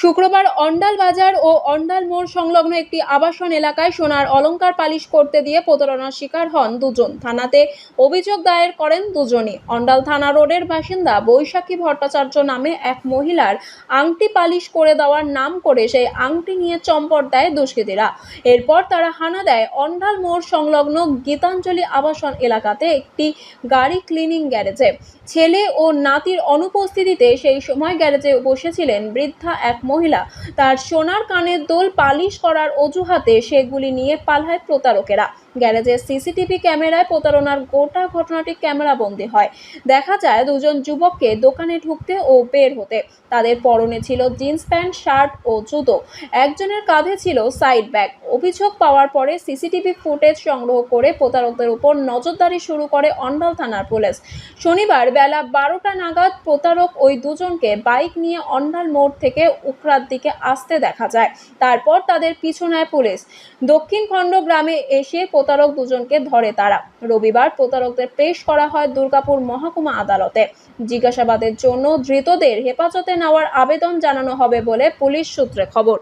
শুক্রবার অন্ডাল বাজার ও অন্ডাল মোড় সংলগ্ন একটি আবাসন এলাকায় সোনার অলংকার পালিশ করতে দিয়ে প্রতারণার শিকার হন দুজন। থানাতে অভিযোগ দায়ের করেন দুজনই। অন্ডাল থানা রোডের বাসিন্দা বৈশাখী ভট্টাচার্য নামে এক মহিলার আংটি পালিশ করে দেওয়ার নাম করে সেই আংটি নিয়ে চম্পট দেয় দুষ্কৃতীরা। এরপর তারা হানা দেয় অন্ডাল মোড় সংলগ্ন গীতাঞ্জলি আবাসন এলাকাতে একটি গাড়ি ক্লিনিং গ্যারেজে। ছেলে ও নাতির অনুপস্থিতিতে সেই সময় গ্যারেজে বসেছিলেন বৃদ্ধা এক মহিলা। তার সোনার কানের দোল পালিশ করার অজুহাতে সেগুলি নিয়ে পালায় প্রতারকেরা। গ্যারেজের সিসিটিভি ক্যামেরায় প্রতারণার গোটা ঘটনাটি ক্যামেরাবন্দি হয়। দেখা যায়, দুজন যুবককে দোকানে ঢুকতে ও বের হতে। তাদের পরনে ছিল জিন্স প্যান্ট, শার্ট ও জুতো। একজনের কাঁধে ছিল সাইড ব্যাগ। অভিযোগ পাওয়ার পরে সিসিটিভি ফুটেজ সংগ্রহ করে প্রতারকদের উপর নজরদারি শুরু করে অন্ডাল থানার পুলিশ। শনিবার বেলা বারোটা নাগাদ প্রতারক ওই দুজনকে বাইক নিয়ে অন্ডাল মোড় থেকে উকরার দিকে আসতে দেখা যায়। তারপর তাদের পিছু নেয় পুলিশ। দক্ষিণ খণ্ড গ্রামে এসে প্রতারক দুজনকে ধরে তারা। রবিবার প্রতারকদের পেশ করা হয় দুর্গাপুর মহকুমা আদালতে। জিজ্ঞাসাবাদের জন্য ধৃতদের হেফাজতে নেওয়ার আবেদন জানানো হবে বলে পুলিশ সূত্রে খবর।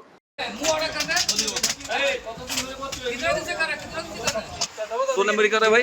ভাই?